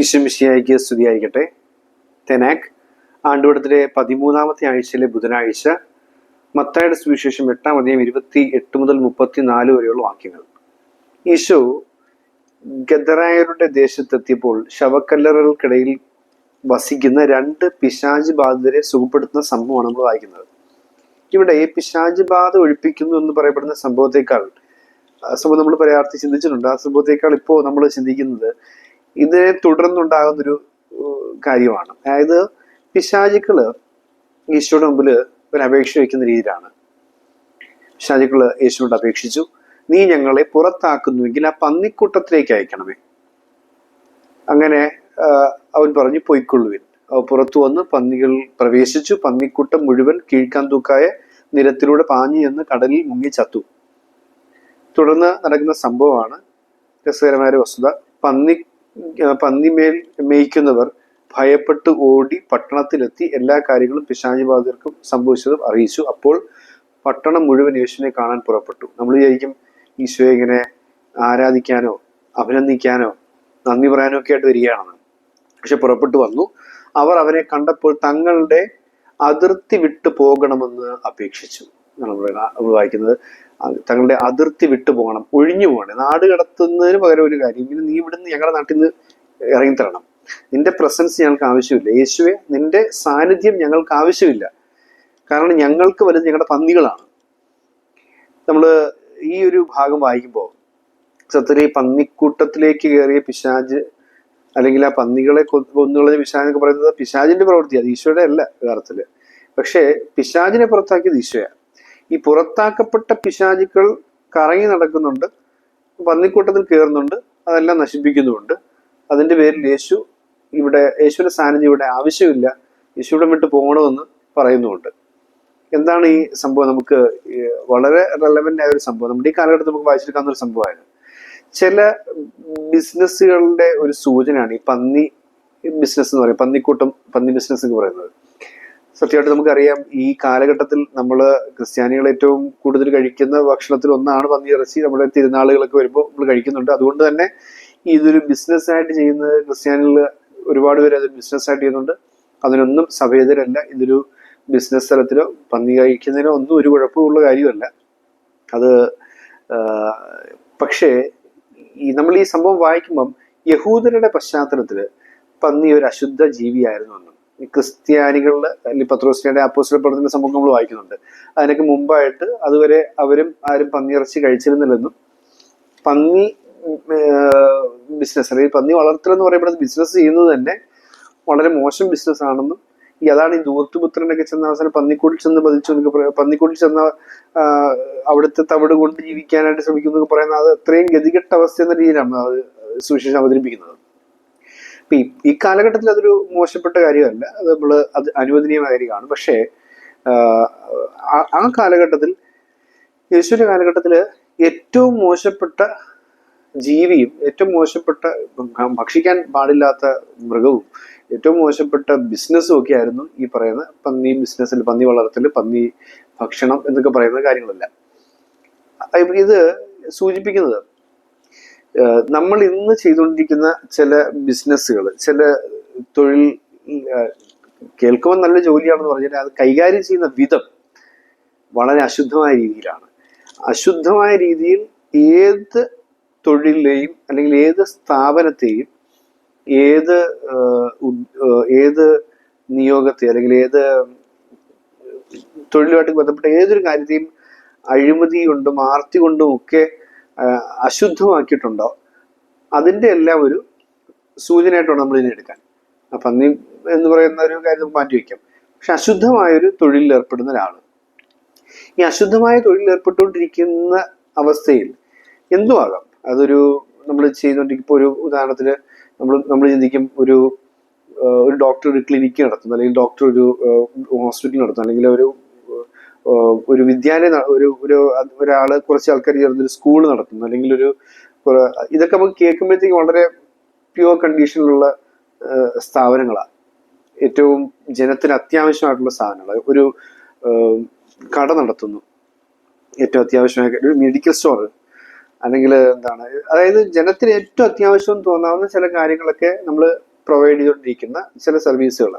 ഈശ്വമിശിയായിക്ക് സ്തുതിയായിരിക്കട്ടെ. തെനാക് ആണ്ടുവടത്തിലെ പതിമൂന്നാമത്തെ ആഴ്ചയിലെ ബുധനാഴ്ച മത്തായുടെ സുവിശേഷം എട്ടാം അധികം ഇരുപത്തി എട്ട് മുതൽ മുപ്പത്തി നാല് വരെയുള്ള വാക്യങ്ങൾ. ഈശോ ഗദറായരുടെ ദേശത്തെത്തിയപ്പോൾ ശവക്കല്ലറുകൾക്കിടയിൽ വസിക്കുന്ന രണ്ട് പിശാജ് ബാധിതരെ സുഖപ്പെടുത്തുന്ന സംഭവമാണ് നമ്മൾ വായിക്കുന്നത്. ഇവിടെ പിശാജ് ബാധ ഒഴിപ്പിക്കുന്നു എന്ന് പറയപ്പെടുന്ന സംഭവത്തെക്കാൾ സംഭവം നമ്മൾ പരാർത്ഥി ചിന്തിച്ചിട്ടുണ്ട്. ആ സംഭവത്തെക്കാൾ ഇപ്പോൾ നമ്മൾ ചിന്തിക്കുന്നത് ഇതിനെ തുടർന്നുണ്ടാകുന്നൊരു കാര്യമാണ്. അതായത് പിശാചുക്കൾ ഈശോയുടെ മുമ്പിൽ ഒരു അപേക്ഷ വയ്ക്കുന്ന രീതിയിലാണ്. പിശാചുക്കൾ യേശുവിനോട് അപേക്ഷിച്ചു നീ ഞങ്ങളെ പുറത്താക്കുന്നുവെങ്കിൽ ആ പന്നിക്കൂട്ടത്തിലേക്ക് അയക്കണമേ. അങ്ങനെ അവൻ പറഞ്ഞു പൊയ്ക്കൊള്ളുവിൻ. പുറത്തു വന്ന് പന്നികൾ പ്രവേശിച്ചു പന്നിക്കൂട്ടം മുഴുവൻ കീഴ്ക്കാൻ തൂക്കായ നിരത്തിലൂടെ പാഞ്ഞു എന്ന് കടലിൽ മുങ്ങി ചത്തു. തുടർന്ന് നടക്കുന്ന സംഭവമാണ് രസകരമായ വസ്തുത. പന്നി പന്നിമേൽ മേയ്ക്കുന്നവർ ഭയപ്പെട്ട് ഓടി പട്ടണത്തിലെത്തി എല്ലാ കാര്യങ്ങളും പിശാചിബാധിതർക്കും സംഭവിച്ചതും അറിയിച്ചു. അപ്പോൾ പട്ടണം മുഴുവൻ യേശുവിനെ കാണാൻ പുറപ്പെട്ടു. നമ്മൾ വിചാരിക്കും ഈശോയെ ഇങ്ങനെ ആരാധിക്കാനോ അഭിനന്ദിക്കാനോ നന്ദി പറയാനോ ഒക്കെ ആയിട്ട് വരികയാണെന്ന്. പക്ഷെ പുറപ്പെട്ടു വന്നു. അവർ അവനെ കണ്ടപ്പോൾ തങ്ങളുടെ അതിർത്തി വിട്ടു പോകണമെന്ന് അപേക്ഷിച്ചു. നമ്മൾ വായിക്കുന്നത്. തങ്ങളുടെ അതിർത്തി വിട്ടു പോകണം ഒഴിഞ്ഞു പോകണം. നാട് കടത്തുന്നതിന് പകരം ഒരു കാര്യം ഇങ്ങനെ നീ ഇവിടുന്ന് ഞങ്ങളുടെ നാട്ടിൽ നിന്ന് ഇറങ്ങി തരണം നിന്റെ പ്രസൻസ് ഞങ്ങൾക്ക് ആവശ്യമില്ല. യേശുവെ നിന്റെ സാന്നിധ്യം ഞങ്ങൾക്ക് ആവശ്യമില്ല. കാരണം ഞങ്ങൾക്ക് വലുത് ഞങ്ങളുടെ പന്നികളാണ്. നമ്മൾ ഈ ഒരു ഭാഗം വായിക്കുമ്പോൾ സത്യത്തിൽ ഈ പന്നിക്കൂട്ടത്തിലേക്ക് കയറിയ പിശാജ് അല്ലെങ്കിൽ ആ പന്നികളെ കൊന്നുകളഞ്ഞ പിശാജ് എന്നൊക്കെ പറയുന്നത് പിശാജിന്റെ പ്രവൃത്തിയാണ് ഈശോയുടെ അല്ല യഥാർത്ഥത്തിൽ. പക്ഷേ പിശാജിനെ പുറത്താക്കിയത് ഈശോയാണ്. ഈ പുറത്താക്കപ്പെട്ട പിശാചുക്കൾ കറങ്ങി നടക്കുന്നുണ്ട് പന്നിക്കൂട്ടത്തിൽ കയറുന്നുണ്ട് അതെല്ലാം നശിപ്പിക്കുന്നുമുണ്ട്. അതിന്റെ പേരിൽ യേശു ഇവിടെ യേശുവിന്റെ സാന്നിധ്യം ഇവിടെ ആവശ്യമില്ല. യേശുവിടെ വിട്ട് പോകണമെന്ന് പറയുന്നുമുണ്ട്. എന്താണ് ഈ സംഭവം? നമുക്ക് വളരെ റെലവെന്റ് ആയ ഒരു സംഭവം. നമ്മുടെ ഈ കാലഘട്ടത്തിൽ നമുക്ക് വായിച്ചെടുക്കാവുന്ന ഒരു സംഭവമായിരുന്നു. ചില ബിസിനസ്സുകളുടെ ഒരു സൂചനയാണ് ഈ പന്നി ബിസിനസ് എന്ന് പറയും പന്നിക്കൂട്ടം പന്നി ബിസിനസ് എന്ന് പറയുന്നത്. സത്യമായിട്ട് നമുക്കറിയാം ഈ കാലഘട്ടത്തിൽ നമ്മൾ ക്രിസ്ത്യാനികൾ ഏറ്റവും കൂടുതൽ കഴിക്കുന്ന ഭക്ഷണത്തിൽ ഒന്നാണ് പന്നി ഇറച്ചി. നമ്മുടെ തിരുനാളുകളൊക്കെ വരുമ്പോൾ നമ്മൾ കഴിക്കുന്നുണ്ട്. അതുകൊണ്ട് തന്നെ ഇതൊരു ബിസിനസ് ആയിട്ട് ചെയ്യുന്ന ക്രിസ്ത്യാനികൾ ഒരുപാട് പേര് അതൊരു ബിസിനസ് ആയിട്ട് ചെയ്യുന്നുണ്ട്. അതിനൊന്നും സഭേതരല്ല. ഇതൊരു ബിസിനസ് തലത്തിലോ പന്നി കഴിക്കുന്നതിനോ ഒന്നും ഒരു കുഴപ്പമുള്ള കാര്യമല്ല. അത് പക്ഷേ ഈ നമ്മൾ ഈ സംഭവം വായിക്കുമ്പം യഹൂദരുടെ പശ്ചാത്തലത്തിൽ പന്നി ഒരു അശുദ്ധ ജീവിയായിരുന്നു എന്നും. ഈ ക്രിസ്ത്യാനികളുടെ അല്ലെങ്കിൽ പത്രോസ്റ്റിയുടെ അപ്പോസ്റ്റൽ പ്രവർത്തന സംഭവം നമ്മൾ വായിക്കുന്നുണ്ട്. അതിനൊക്കെ മുമ്പായിട്ട് അതുവരെ അവരും ആരും പന്നിയിറച്ചി കഴിച്ചിരുന്നില്ലെന്നും പന്നി ബിസിനസ് അല്ലെങ്കിൽ പന്നി വളർത്തൽ എന്ന് പറയുമ്പോൾ ബിസിനസ് ചെയ്യുന്നത് തന്നെ വളരെ മോശം ബിസിനസ് ആണെന്നും ഈ അതാണ് ഈ ദൂർത്തുപുത്രനൊക്കെ ചെന്ന അവസാനം പന്നിക്കൂട്ടിൽ ചെന്ന് പതിച്ചു എന്നൊക്കെ പന്നിക്കൂട്ടിൽ ചെന്ന അവിടുത്തെ തവിട് കൊണ്ട് ജീവിക്കാനായിട്ട് ശ്രമിക്കുന്നു എന്നൊക്കെ പറയുന്നത് അത് അത്രയും ഗതികെട്ട അവസ്ഥ എന്ന രീതിയിലാണ് അത് സുവിശേഷം അവതരിപ്പിക്കുന്നത്. അപ്പൊ ഈ കാലഘട്ടത്തിൽ അതൊരു മോശപ്പെട്ട കാര്യമല്ല. അത് നമ്മൾ അത് അനുവദനീയമായ കാര്യമാണ്. പക്ഷേ ആ, കാലഘട്ടത്തിൽ യേശുവിന്റെ കാലഘട്ടത്തിൽ ഏറ്റവും മോശപ്പെട്ട ജീവിയും ഏറ്റവും മോശപ്പെട്ട ഭക്ഷിക്കാൻ പാടില്ലാത്ത മൃഗവും ഏറ്റവും മോശപ്പെട്ട ബിസിനസ്സും ഒക്കെ ആയിരുന്നു ഈ പറയുന്ന പന്നി ബിസിനസ്സിൽ പന്നി വളർത്തൽ പന്നി ഭക്ഷണം എന്നൊക്കെ പറയുന്ന കാര്യങ്ങളല്ല. ഇത് സൂചിപ്പിക്കുന്നത് നമ്മൾ ഇന്ന് ചെയ്തുകൊണ്ടിരിക്കുന്ന ചില ബിസിനസ്സുകൾ ചില തൊഴിൽ കേൾക്കുമ്പോൾ നല്ല ജോലിയാണെന്ന് പറഞ്ഞാൽ അത് കൈകാര്യം ചെയ്യുന്ന വിധം വളരെ അശുദ്ധമായ രീതിയിലാണ്. അശുദ്ധമായ രീതിയിൽ ഏത് തൊഴിലിനെയും അല്ലെങ്കിൽ ഏത് സ്ഥാപനത്തെയും ഏത് ഏത് നിയോഗത്തെ അല്ലെങ്കിൽ ഏത് തൊഴിലുമായിട്ട് ബന്ധപ്പെട്ട ഏതൊരു കാര്യത്തെയും അഴിമതി കൊണ്ടും ആർത്തി കൊണ്ടും ഒക്കെ അശുദ്ധമാക്കിയിട്ടുണ്ടോ? അതിന്റെ എല്ലാം ഒരു സൂചനയായിട്ടാണ് നമ്മൾ ഇതിനെ എടുക്കാൻ. അപ്പം പന്നി എന്ന് പറയുന്ന ഒരു കാര്യം നമുക്ക് മാറ്റി വയ്ക്കാം പക്ഷെ അശുദ്ധമായൊരു തൊഴിലിൽ ഏർപ്പെടുന്ന ഒരാൾ ഈ അശുദ്ധമായ തൊഴിലിൽ ഏർപ്പെട്ടുകൊണ്ടിരിക്കുന്ന അവസ്ഥയിൽ എന്തു ആകാം അതൊരു നമ്മൾ ചെയ്തുകൊണ്ടിരിക്കും. ഇപ്പോൾ ഒരു ഉദാഹരണത്തിന് നമ്മൾ നമ്മൾ ചിന്തിക്കും ഒരു ഒരു ഡോക്ടർ ഒരു ക്ലിനിക്ക് നടത്തുന്നു. അല്ലെങ്കിൽ ഡോക്ടർ ഒരു ഹോസ്പിറ്റൽ നടത്തുന്നു. അല്ലെങ്കിൽ ഒരു ഒരു വിദ്യാലയം ഒരു ഒരു ഒരാൾ കുറച്ച് ആൾക്കാർ ചേർന്ന് ഒരു സ്കൂൾ നടത്തുന്നു. അല്ലെങ്കിൽ ഒരു ഇതൊക്കെ നമുക്ക് കേൾക്കുമ്പോഴത്തേക്ക് വളരെ പ്യുവർ കണ്ടീഷനിലുള്ള സ്ഥാപനങ്ങളാണ് ഏറ്റവും ജനത്തിന് അത്യാവശ്യമായിട്ടുള്ള സാധനങ്ങൾ ഒരു കട നടത്തുന്നു. ഏറ്റവും അത്യാവശ്യമായ ഒരു മെഡിക്കൽ സ്റ്റോർ അല്ലെങ്കിൽ എന്താണ് അതായത് ജനത്തിന് ഏറ്റവും അത്യാവശ്യം തോന്നാവുന്ന ചില കാര്യങ്ങളൊക്കെ നമ്മൾ പ്രൊവൈഡ് ചെയ്തുകൊണ്ടിരിക്കുന്ന ചില സർവീസുകൾ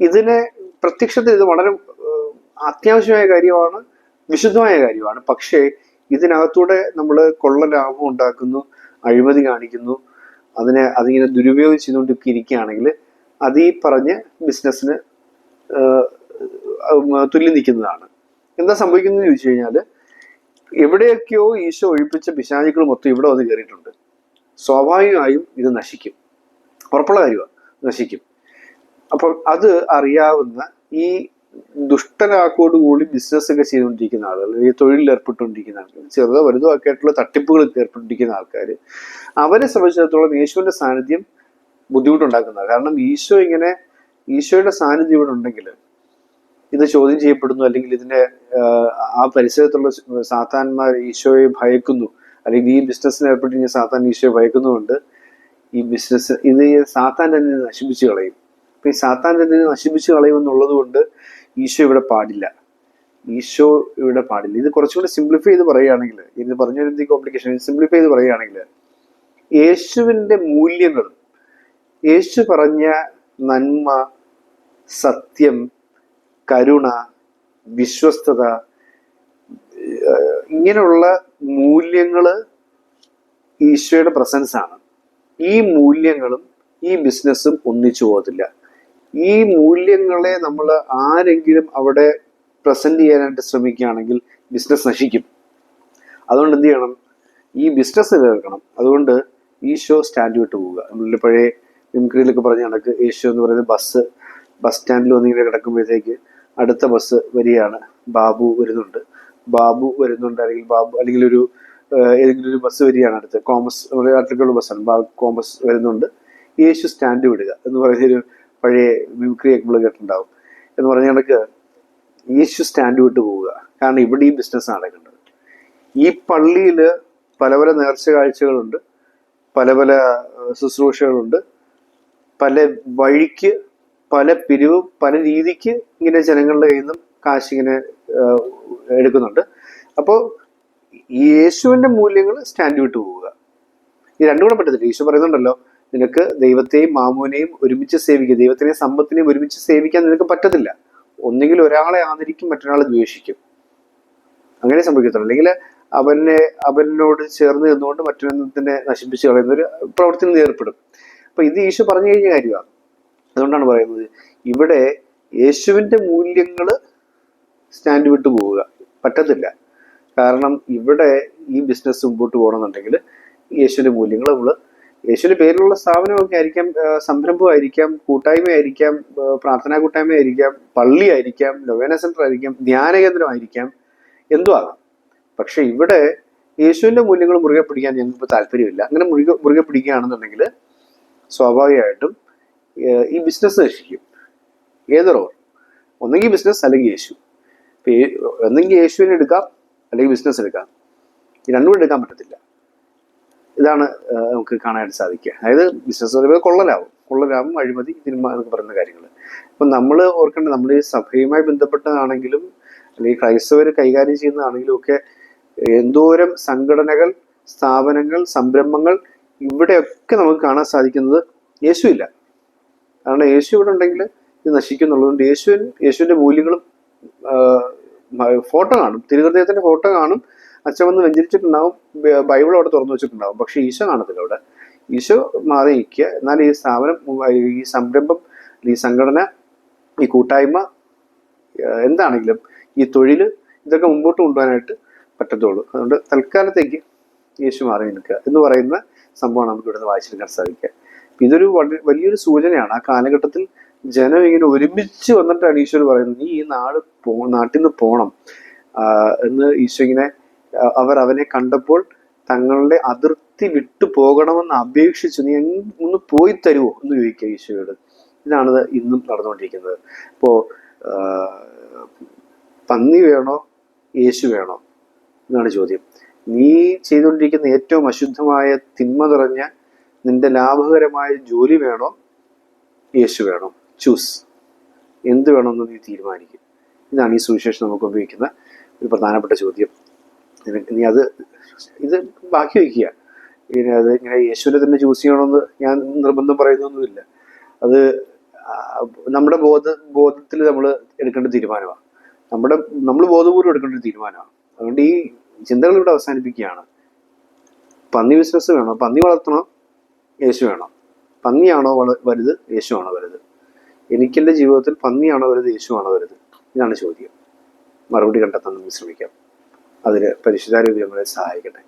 ഇതിനെ പ്രത്യക്ഷത്തിൽ ഇത് വളരെ അത്യാവശ്യമായ കാര്യമാണ് വിശുദ്ധമായ കാര്യമാണ്. പക്ഷേ ഇതിനകത്തൂടെ നമ്മൾ കൊള്ള ലാഭം ഉണ്ടാക്കുന്നു അഴിമതി കാണിക്കുന്നു അതിനെ അതിങ്ങനെ ദുരുപയോഗം ചെയ്തുകൊണ്ടൊക്കെ ഇരിക്കുകയാണെങ്കിൽ അത് പറഞ്ഞ ബിസിനസ്സിന് തുല്യം നിൽക്കുന്നതാണ്. എന്താ സംഭവിക്കുന്നത് ചോദിച്ചു കഴിഞ്ഞാൽ എവിടെയൊക്കെയോ ഈശോ ഒഴിപ്പിച്ച പിശാചുക്കൾ മൊത്തം ഇവിടെ വന്ന് കയറിയിട്ടുണ്ട്. സ്വാഭാവികമായും ഇത് നശിക്കും. ഉറപ്പുള്ള കാര്യമാണ് നശിക്കും. അപ്പം അത് അറിയാവുന്ന ഈ ദുഷ്ടരാക്കോട് കൂടി ബിസിനസ് ഒക്കെ ചെയ്തുകൊണ്ടിരിക്കുന്ന ആളുകൾ ഈ തൊഴിലിൽ ഏർപ്പെട്ടുകൊണ്ടിരിക്കുന്ന ആൾക്കാർ ചെറുതോ വലുതോ ഒക്കെ ആയിട്ടുള്ള തട്ടിപ്പുകളിൽ ഏർപ്പെട്ടിരിക്കുന്ന ആൾക്കാർ അവരെ സംബന്ധിച്ചിടത്തോളം യേശുവിന്റെ സാന്നിധ്യം ബുദ്ധിമുട്ടുണ്ടാക്കുന്ന കാരണം ഈശോ ഇങ്ങനെ ഈശോയുടെ സാന്നിധ്യം ഇവിടെ ഉണ്ടെങ്കിൽ ഇത് ചോദ്യം ചെയ്യപ്പെടുന്നു അല്ലെങ്കിൽ ഇതിന്റെ ആ പരിസരത്തുള്ള സാത്താന്മാർ ഈശോയെ ഭയക്കുന്നു അല്ലെങ്കിൽ ഈ ബിസിനസ്സിന് ഏർപ്പെട്ടിരിക്കുന്ന സാത്താൻ ഈശോയെ ഭയക്കുന്നുകൊണ്ട് ഈ ബിസിനസ് ഇത് സാത്താൻ തന്നെ നശിപ്പിച്ചു കളയും. അപ്പൊ ഈ സാത്താൻ തന്നെ നശിപ്പിച്ചു കളയും എന്നുള്ളത് കൊണ്ട് ഈശോ ഇവിടെ പാടില്ല. ഈശോ ഇവിടെ പാടില്ല. ഇത് കുറച്ചുകൂടി സിംപ്ലിഫൈ ചെയ്ത് പറയുകയാണെങ്കിൽ ഇത് പറഞ്ഞൊരു കോംപ്ലിക്കേഷൻ സിംപ്ലിഫൈ ചെയ്ത് പറയുകയാണെങ്കിൽ യേശുവിന്റെ മൂല്യങ്ങൾ യേശു പറഞ്ഞ നന്മ സത്യം കരുണ വിശ്വസ്തത ഇങ്ങനെയുള്ള മൂല്യങ്ങൾ ഈശോയുടെ പ്രസൻസാണ് ഈ മൂല്യങ്ങളും ഈ ബിസിനസ്സും ഒന്നിച്ചു പോകത്തില്ല. ഈ മൂല്യങ്ങളെ നമ്മൾ ആരെങ്കിലും അവിടെ പ്രസന്റ് ചെയ്യാനായിട്ട് ശ്രമിക്കുകയാണെങ്കിൽ ബിസിനസ് നശിക്കും. അതുകൊണ്ട് എന്ത് ചെയ്യണം? ഈ ബിസിനസ് കേൾക്കണം അതുകൊണ്ട് ഈശോ സ്റ്റാൻഡ് വിട്ട് പോവുക. നമ്മളുടെ പഴയ മിമിക്രിയിലൊക്കെ പറഞ്ഞ കണക്ക് ഈശോ എന്ന് പറയുന്നത് ബസ് ബസ് സ്റ്റാൻഡിൽ വന്നിങ്ങനെ കിടക്കുമ്പോഴത്തേക്ക് അടുത്ത ബസ് വരികയാണ്. ബാബു വരുന്നുണ്ട്. ബാബു വരുന്നുണ്ട്. അല്ലെങ്കിൽ ബാബു അല്ലെങ്കിൽ ഒരു ഏതെങ്കിലും ഒരു ബസ് വരികയാണ് അടുത്ത്. കോമസ് നമ്മുടെ നാട്ടിലേക്കുള്ള ബസ്സാണ് കോമസ് വരുന്നുണ്ട്. യേശു സ്റ്റാൻഡ് വിടുക എന്ന് പറയുന്നൊരു പഴയ മിമിക്രി ഒക്കെ നമ്മൾ കേട്ടിട്ടുണ്ടാവും. എന്ന് പറഞ്ഞ കണക്ക് യേശു സ്റ്റാൻഡ് വിട്ട് പോവുക. കാരണം ഇവിടെ ഈ ബിസിനസ് നടക്കേണ്ടത് ഈ പള്ളിയിൽ പല പല നേർച്ച കാഴ്ചകളുണ്ട് പല പല ശുശ്രൂഷകളുണ്ട്. പല വഴിക്ക് പല പിരിവ് പല രീതിക്ക് ഇങ്ങനെ ജനങ്ങളുടെ കയ്യിൽ നിന്നും കാശ് ഇങ്ങനെ എടുക്കുന്നുണ്ട്. അപ്പോൾ യേശുവിന്റെ മൂല്യങ്ങൾ സ്റ്റാൻഡ് വിട്ട് പോവുക. ഈ രണ്ടും കൂടെ പറ്റത്തില്ല. ഈശോ പറയുന്നുണ്ടല്ലോ നിനക്ക് ദൈവത്തെയും മാമോനെയും ഒരുമിച്ച് സേവിക്കുക. ദൈവത്തിനെയും സമ്പത്തിനെയും ഒരുമിച്ച് സേവിക്കാൻ നിനക്ക് പറ്റത്തില്ല. ഒന്നുകിൽ ഒരാളെ ആദരിക്കും മറ്റൊരാളെ ദ്വേഷിക്കും. അങ്ങനെ സംഭവിക്കത്തുള്ളൂ. അല്ലെങ്കിൽ അവനെ അവനോട് ചേർന്ന് നിന്നുകൊണ്ട് മറ്റൊരെണ്ണത്തിനെ നശിപ്പിച്ച് കളയുന്ന ഒരു പ്രവർത്തനം ഏർപ്പെടും. അപ്പൊ ഇത് ഈശോ പറഞ്ഞു കഴിഞ്ഞ കാര്യമാണ്. അതുകൊണ്ടാണ് പറയുന്നത് ഇവിടെ യേശുവിന്റെ മൂല്യങ്ങൾ സ്റ്റാൻഡ് വിട്ടു പോവുക. പറ്റത്തില്ല. കാരണം ഇവിടെ ഈ ബിസിനസ് മുമ്പോട്ട് പോകണമെന്നുണ്ടെങ്കിൽ യേശുവിന്റെ മൂല്യങ്ങൾ നമ്മൾ യേശുവിന്റെ പേരിലുള്ള സ്ഥാപനമൊക്കെ ആയിരിക്കാം സംരംഭമായിരിക്കാം കൂട്ടായ്മയായിരിക്കാം പ്രാർത്ഥനാ കൂട്ടായ്മയായിരിക്കാം പള്ളിയായിരിക്കാം ലൊവേന സെന്റർ ആയിരിക്കാം ധ്യാന കേന്ദ്രമായിരിക്കാം എന്തോ ആകാം. പക്ഷെ ഇവിടെ യേശുവിന്റെ മൂല്യങ്ങൾ മുറുകെ പിടിക്കാൻ ഞങ്ങൾക്ക് താല്പര്യമില്ല. അങ്ങനെ മുറുകെ മുറുകെ പിടിക്കുകയാണെന്നുണ്ടെങ്കിൽ സ്വാഭാവികമായിട്ടും ഈ ബിസിനസ് നശിക്കും. ഏതൊരു ഒന്നെങ്കിൽ ബിസിനസ് അല്ലെങ്കിൽ യേശു. ഒന്നെങ്കിൽ യേശുവിനെ എടുക്കാം അല്ലെങ്കിൽ ബിസിനസ് എടുക്കാം. രണ്ടും എടുക്കാൻ പറ്റത്തില്ല. ഇതാണ് നമുക്ക് കാണാനായിട്ട് സാധിക്കുക. അതായത് ബിസിനസ് പറയുമ്പോൾ കൊള്ളലാവും. കൊള്ളലാവും അഴിമതി തിന്മ എന്നൊക്കെ പറയുന്ന കാര്യങ്ങൾ. അപ്പം നമ്മൾ ഓർക്കേണ്ടത് നമ്മൾ ഈ സഭയുമായി ബന്ധപ്പെട്ടതാണെങ്കിലും അല്ലെങ്കിൽ ക്രൈസ്തവർ കൈകാര്യം ചെയ്യുന്നതാണെങ്കിലും ഒക്കെ എന്തോരം സംഘടനകൾ സ്ഥാപനങ്ങൾ സംരംഭങ്ങൾ ഇവിടെയൊക്കെ നമുക്ക് കാണാൻ സാധിക്കുന്നത് യേശു ഇല്ല കാരണം യേശു ഇവിടെ ഉണ്ടെങ്കിൽ ഇത് നശിക്കുന്നുള്ളതുകൊണ്ട് യേശുവിൻ യേശുവിന്റെ മൂല്യങ്ങളും ഫോട്ടോ കാണും. തിരുഹൃദയത്തിന്റെ ഫോട്ടോ കാണും. അച്ഛൻ വന്ന് വെഞ്ചരിച്ചിട്ടുണ്ടാവും ബൈബിൾ അവിടെ തുറന്നു വെച്ചിട്ടുണ്ടാവും. പക്ഷെ ഈശോ കാണത്തില്ല അവിടെ. ഈശോ മാറി നിൽക്കുക എന്നാൽ ഈ സ്ഥാപനം ഈ സംരംഭം ഈ സംഘടന ഈ കൂട്ടായ്മ എന്താണെങ്കിലും ഈ തൊഴിൽ ഇതൊക്കെ മുമ്പോട്ട് കൊണ്ടുപോകാനായിട്ട് പറ്റത്തുള്ളൂ. അതുകൊണ്ട് തൽക്കാലത്തേക്ക് യേശു മാറി നിൽക്കുക എന്ന് പറയുന്ന സംഭവമാണ് നമുക്ക് ഇവിടുന്ന് വായിച്ചെടുക്കാൻ സാധിക്കുക. ഇതൊരു വലിയൊരു സൂചനയാണ്. ആ കാലഘട്ടത്തിൽ ജനം ഇങ്ങനെ ഒരുമിച്ച് വന്നിട്ടാണ് ഈശോ പറയുന്നത് നീ ഈ നാട് പോ നാട്ടിൽ നിന്ന് പോണം. എന്ന് ഈശോ ഇങ്ങനെ അവർ അവനെ കണ്ടപ്പോൾ തങ്ങളുടെ അതിർത്തി വിട്ടു പോകണമെന്ന് അപേക്ഷിച്ചു. നീ ഒന്ന് പോയി തരുമോ എന്ന് ചോദിക്കുക ഈശോയോട്. ഇതാണ് ഇന്നും നടന്നുകൊണ്ടിരിക്കുന്നത്. ആഹ് പന്നി വേണോ യേശു വേണോ എന്നാണ് ചോദ്യം. നീ ചെയ്തുകൊണ്ടിരിക്കുന്ന ഏറ്റവും അശുദ്ധമായ തിന്മ നിറഞ്ഞ നിന്റെ ലാഭകരമായ ജോലി വേണോ യേശു വേണോ? ചൂസ് എന്ത് വേണമെന്ന് നീ തീരുമാനിക്കും. ഇതാണ് ഈ സുവിശേഷം നമുക്ക് ഉപയോഗിക്കുന്ന ഒരു പ്രധാനപ്പെട്ട ചോദ്യം. നിനക്ക് നീ അത് ഇത് ബാക്കി വയ്ക്കുക. ഇനി അത് ഇങ്ങനെ യേശുവിനെ തന്നെ ചൂസ് ചെയ്യണമെന്ന് ഞാൻ നിർബന്ധം പറയുന്നൊന്നുമില്ല. അത് നമ്മുടെ ബോധ ബോധത്തിൽ നമ്മൾ എടുക്കേണ്ട തീരുമാനമാണ്. നമ്മുടെ നമ്മൾ ബോധപൂർവം എടുക്കേണ്ട തീരുമാനമാണ്. അതുകൊണ്ട് ഈ ചിന്തകൾ ഇവിടെ അവസാനിപ്പിക്കുകയാണ്. പന്നി ബിസിനസ് വേണോ? പന്നി വളർത്തണം? യേശു വേണം? പന്നിയാണോ വള വലുത്? യേശുവാണോ വലുത്? എനിക്കെന്റെ ജീവിതത്തിൽ പന്നിയാണോ വലുത്? യേശുവാണോ വലുത്? ഇതാണ് ചോദ്യം. മറുപടി കണ്ടെത്താൻ നമുക്ക് ശ്രമിക്കാം. അതിന് പരിശുദ്ധാരോഗ്യങ്ങളെ സഹായിക്കട്ടെ.